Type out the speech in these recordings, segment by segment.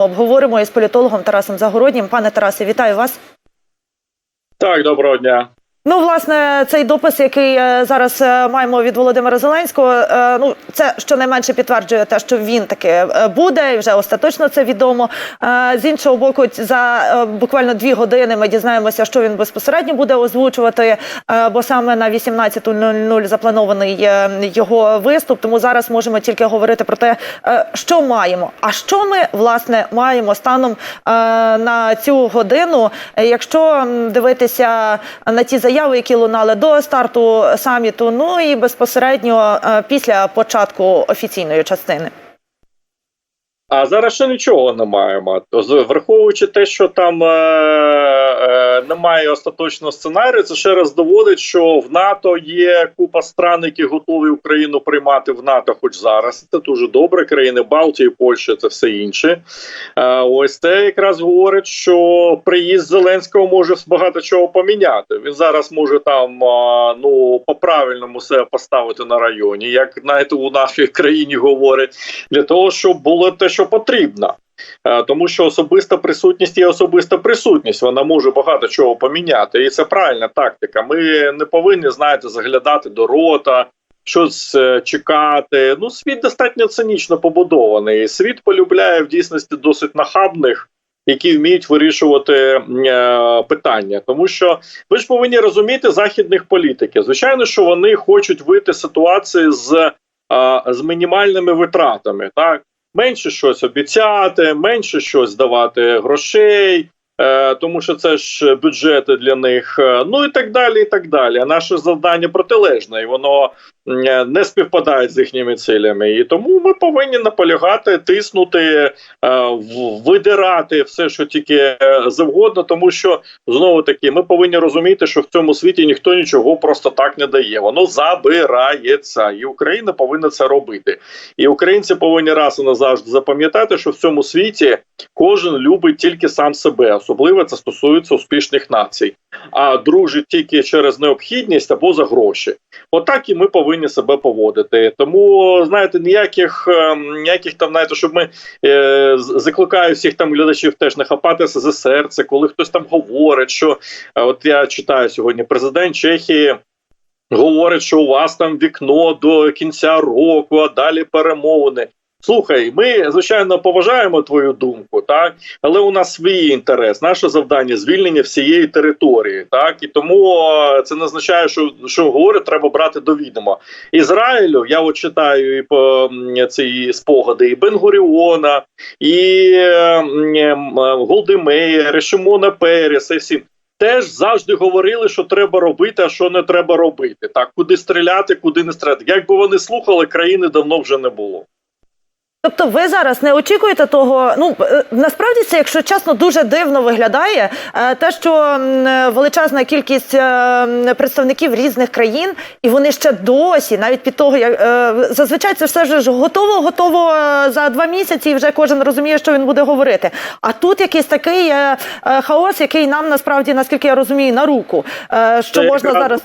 Обговоримо із політологом Тарасом Загороднім. Пане Тарасе, вітаю вас. Так, доброго дня. Ну, власне, цей допис, який е, зараз е, маємо від Володимира Зеленського, е, ну це щонайменше підтверджує те, що він таки буде, і вже остаточно це відомо. З іншого боку, за буквально дві години ми дізнаємося, що він безпосередньо буде озвучувати, бо саме на 18.00 запланований його виступ. Тому зараз можемо тільки говорити про те, що маємо. А що ми власне маємо станом на цю годину, якщо дивитися на ті заяви, які лунали до старту саміту, ну і безпосередньо е, після початку офіційної частини. А зараз ще нічого не маємо. Враховуючи те, що там е, е, немає остаточного сценарію, це ще раз доводить, що в НАТО є купа стран, які готові Україну приймати в НАТО, хоч зараз. Це дуже добре. Країни Балтії, Польща, це все інше. Е, ось це якраз говорить, що приїзд Зеленського може багато чого поміняти. Він зараз може там е, ну по правильному себе поставити на районі, як знаєте, у нашій країні говорять, для того, щоб було те, що потрібно. Е, Тому що особиста присутність є особиста присутність. Вона може багато чого поміняти, і це правильна тактика. Ми не повинні знаєте заглядати до рота, щось е, чекати. Ну, світ достатньо цинічно побудований. Світ полюбляє в дійсності досить нахабних. Які вміють вирішувати е, питання, тому що ви ж повинні розуміти західних політиків. Звичайно, що вони хочуть вийти з ситуації з, е, з мінімальними витратами, так менше щось обіцяти, менше щось давати грошей, е, тому що це ж бюджети для них. е, Ну і так далі. і так далі. Наше завдання протилежне, і воно не співпадає з їхніми цілями. І тому ми повинні наполягати, тиснути, е, видирати все, що тільки е, завгодно, тому що знову таки ми повинні розуміти, що в цьому світі ніхто нічого просто так не дає. Воно забирається, і Україна повинна це робити. І українці повинні раз і назавжди запам'ятати, що в цьому світі кожен любить тільки сам себе, особливо це стосується успішних націй, а дружить тільки через необхідність або за гроші. Отак і ми повинні себе поводити. Тому знаєте, ніяких ем, ніяких там, знаєте, щоб ми е, закликаю всіх там глядачів теж не хапатися за серце, коли хтось там говорить, що е, от я читаю сьогодні, президент Чехії. Говорить, що у вас там вікно до кінця року, а далі перемовини. Слухай, ми звичайно поважаємо твою думку, так але у нас свій інтерес. Наше завдання звільнення всієї території, так і тому е, це не означає, що що говорить, треба брати до відома. Ізраїлю. Я от читаю і по ці спогади і Бенгуріона, і е, м, е, Голдемейр, і Шимона Переса, і всі. Теж завжди говорили, що треба робити, а що не треба робити. Так, куди стріляти, куди не стріляти. Якби вони слухали, країни давно вже не було. Тобто, ви зараз не очікуєте того. Ну е, насправді це, якщо чесно, дуже дивно виглядає. е, Те, що е, величезна кількість представників різних країн, і вони ще досі, навіть під того, як зазвичай це все ж готово, готово за два місяці, і вже кожен розуміє, що він буде говорити. А тут якийсь такий хаос, який нам насправді, наскільки я розумію, на руку. Що Це можна якраз- зараз.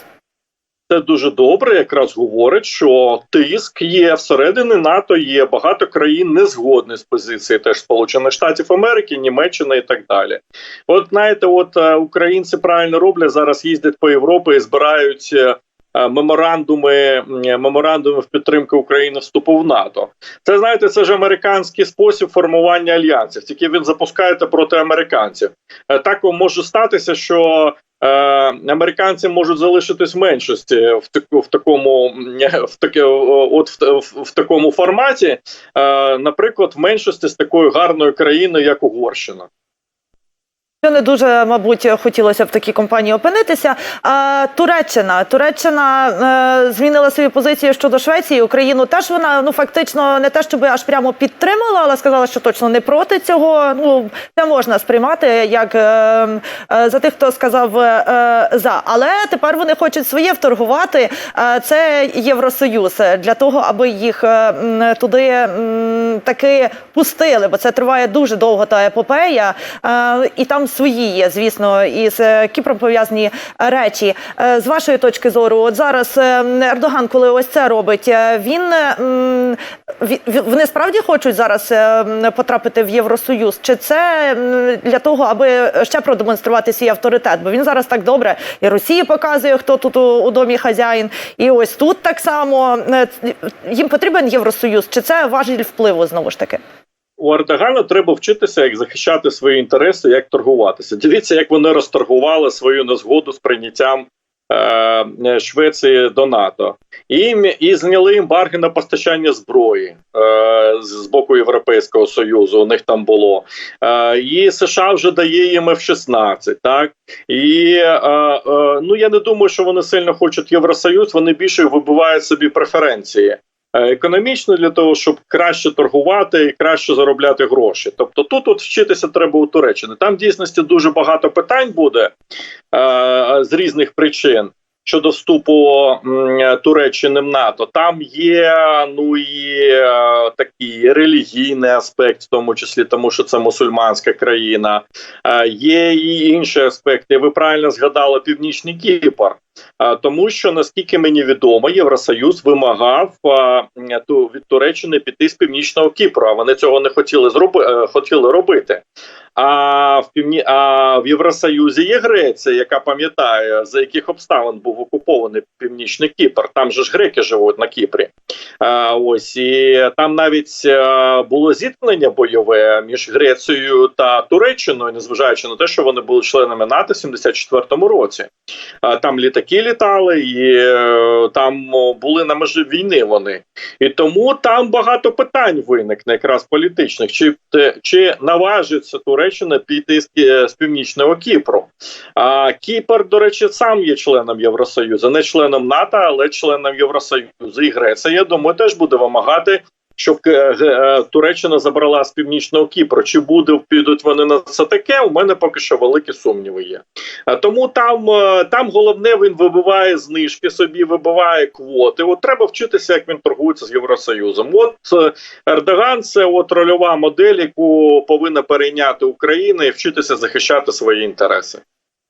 Це дуже добре, якраз говорить, що тиск є всередині НАТО. Є багато країн не згодні з позиції теж Сполучених Штатів Америки, Німеччина і так далі. От знаєте, от е, українці правильно роблять зараз. Їздять по Європі і збирають. Е, Меморандуми меморандуми в підтримку України вступу в НАТО. Це знаєте, це ж американський спосіб формування альянсів. Тільки він запускаєте проти американців. Е, Так може статися, що е, американці можуть залишитись в меншості в таку в такому в таке от в, в, в такому форматі, наприклад, в меншості з такою гарною країною, як Угорщина. Що не дуже, мабуть, хотілося в такій компанії опинитися. А, Туреччина. Туреччина е, змінила свою позицію щодо Швеції. Україну теж вона ну фактично не те, щоб аж прямо підтримала, але сказала, що точно не проти цього. Ну це можна сприймати як е, е, за тих, хто сказав за. Але тепер вони хочуть своє вторгувати. Це Євросоюз для того, аби їх туди таки пустили, бо це триває дуже довго та епопея, і там свої є, звісно, із е, Кіпром пов'язані речі. Е, З вашої точки зору, от зараз е, Ердоган, коли ось це робить, е, він е, вони справді хочуть зараз е, потрапити в Євросоюз? Чи це для того, аби ще продемонструвати свій авторитет? Бо він зараз так добре і Росії показує, хто тут у, домі хазяїн, і ось тут так само Е, їм потрібен Євросоюз. Чи це важіль впливу знову ж таки? У Ердогана треба вчитися, як захищати свої інтереси, як торгуватися. Дивіться, як вони розторгували свою незгоду з прийняттям е, Швеції до НАТО, і, і зняли ембарги на постачання зброї е, з боку Європейського союзу. У них там було е, і США вже дає їм F-16, так і е, е, ну я не думаю, що вони сильно хочуть Євросоюз. Вони більше вибивають собі преференції економічно для того, щоб краще торгувати і краще заробляти гроші. Тобто, тут от вчитися треба у Туреччини. Там в дійсності дуже багато питань буде е, з різних причин. Щодо вступу Туреччини в НАТО, там є ну і е, такий релігійний аспект, в тому числі тому, що це мусульманська країна. Е, є і інші аспекти. Ви правильно згадали Північний Кіпр. Тому що наскільки мені відомо, Євросоюз вимагав ту від Туреччини піти з північного Кіпру. А вони цього не хотіли зроби, е, хотіли робити. А в півні а в Євросоюзі є Греція, яка пам'ятає за яких обставин був окупований північний Кіпр. Там же ж греки живуть на Кіпрі. А, ось і там навіть е, було зіткнення бойове між Грецією та Туреччиною, незважаючи на те, що вони були членами НАТО в 74-му році. А, Там літаки літали, і е, там були на межі війни вони. І тому там багато питань виникне, якраз політичних. Чи, чи наважиться Туреччина піти з, з північного Кіпру? А Кіпр, до речі, сам є членом Євросоюзу, не членом НАТО, але членом Євросоюзу. І Греція, я думаю, теж буде вимагати. Щоб е, е, Туреччина забрала з північного Кіпру, чи буде підуть вони на це таке? У мене поки що великі сумніви є. А Тому там, е, там головне він вибиває знижки собі, вибиває квоти. От треба вчитися, як він торгується з Євросоюзом. От Ердоган це от рольова модель, яку повинна перейняти Україна і вчитися захищати свої інтереси.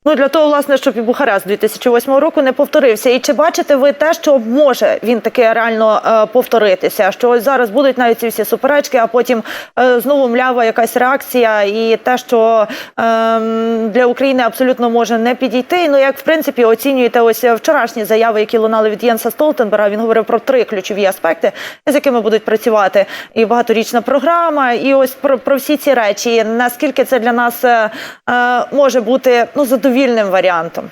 Ну для того, власне, щоб і Бухарест 2008 року не повторився. І чи бачите ви те, що може він таки реально е, повторитися? Що ось зараз будуть навіть ці всі суперечки, а потім е, знову млява якась реакція, і те, що ем, для України абсолютно може не підійти. Ну як в принципі оцінюєте ось вчорашні заяви, які лунали від Єнса Столтенберга. Він говорив про три ключові аспекти, з якими будуть працювати і багаторічна програма, і ось про, про всі ці речі. Наскільки це для нас е, е, може бути ну задовільним варіантом?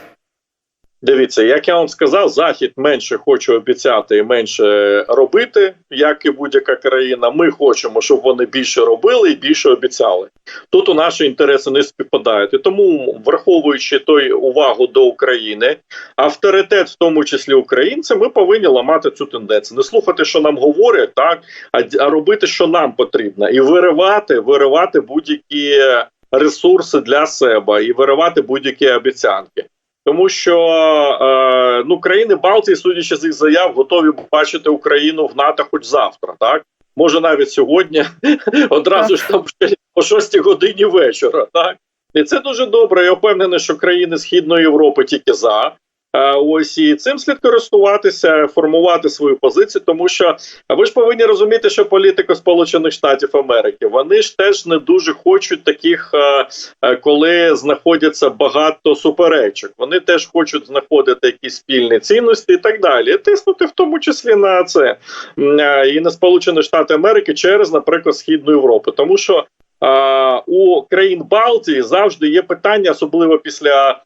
Дивіться, як я вам сказав, захід менше хоче обіцяти і менше робити, як і будь-яка країна. Ми хочемо, щоб вони більше робили і більше обіцяли. Тут у наші інтереси не співпадають. І тому, враховуючи той увагу до України, авторитет, в тому числі українців, ми повинні ламати цю тенденцію. Не слухати, що нам говорять, так а робити, що нам потрібно, і виривати, виривати будь-які ресурси для себе і виривати будь-які обіцянки. Тому що е, ну країни Балтії, судячи з їх заяв, готові бачити Україну в НАТО хоч завтра, так може навіть сьогодні, одразу ж там о 6 годині вечора. Так і це дуже добре. Я впевнений, що країни Східної Європи тільки за. Е, Ось і цим слід користуватися, формувати свою позицію, тому що ви ж повинні розуміти, що політика Сполучених Штатів Америки вони ж теж не дуже хочуть таких, е, е, коли знаходяться багато суперечок. Вони теж хочуть знаходити якісь спільні цінності і так далі. Тиснути в тому числі на це і на Сполучені Штати Америки через, наприклад, Східну Європу, тому що у країн Балтії завжди є питання, особливо після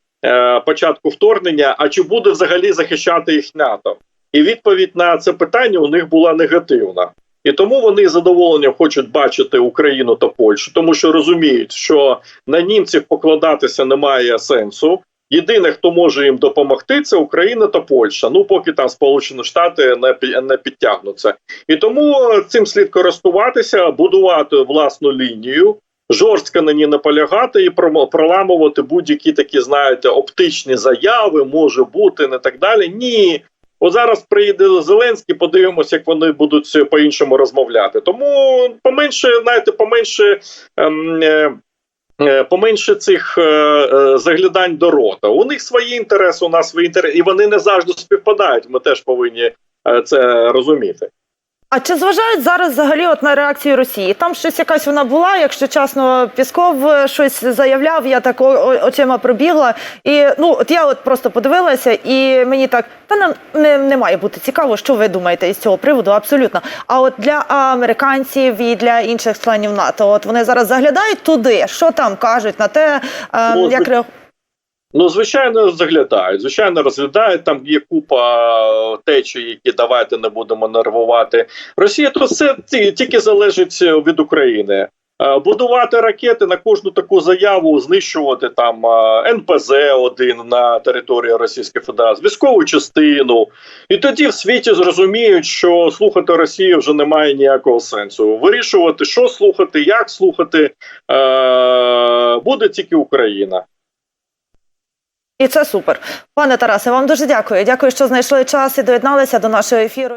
початку вторгнення. А чи буде взагалі захищати їх НАТО? І відповідь на це питання у них була негативна. І тому вони з задоволенням хочуть бачити Україну та Польщу, тому що розуміють, що на німців покладатися немає сенсу. Єдине, хто може їм допомогти, це Україна та Польща. Ну поки там Сполучені Штати не не підтягнуться. І тому цим слід користуватися, будувати власну лінію, жорстко на ній наполягати і проламувати будь-які такі, знаєте, оптичні заяви, може бути, не так далі. Ні. От зараз приїде Зеленський, подивимося, як вони будуть по-іншому розмовляти. Тому поменше, знаєте, поменше. Ем, е, е, Поменше цих е, заглядань до рота. У них свої інтереси, у нас свої інтереси, і вони не завжди співпадають. Ми теж повинні це розуміти. А чи зважають зараз взагалі от на реакцію Росії? Там щось якась вона була, якщо чесно, Пісков е, щось заявляв, я так о- о- очима пробігла. І ну от я от просто подивилася, і мені так та не, не, не має бути цікаво, що ви думаєте із цього приводу, абсолютно. А от для американців і для інших членів НАТО, от вони зараз заглядають туди, що там кажуть на те, е, Ну, як. Ну, звичайно, заглядають. Звичайно, розглядають. Там є купа течій, які давайте не будемо нервувати. Росія то все тільки залежить від України. Е, Будувати ракети на кожну таку заяву, знищувати там е, НПЗ один на території Російської Федерації, військову частину. І тоді в світі зрозуміють, що слухати Росію вже немає ніякого сенсу. Вирішувати, що слухати, як слухати, е, буде тільки Україна. І це супер. Пане Тарасе, вам дуже дякую. Дякую, що знайшли час і доєдналися до нашого ефіру.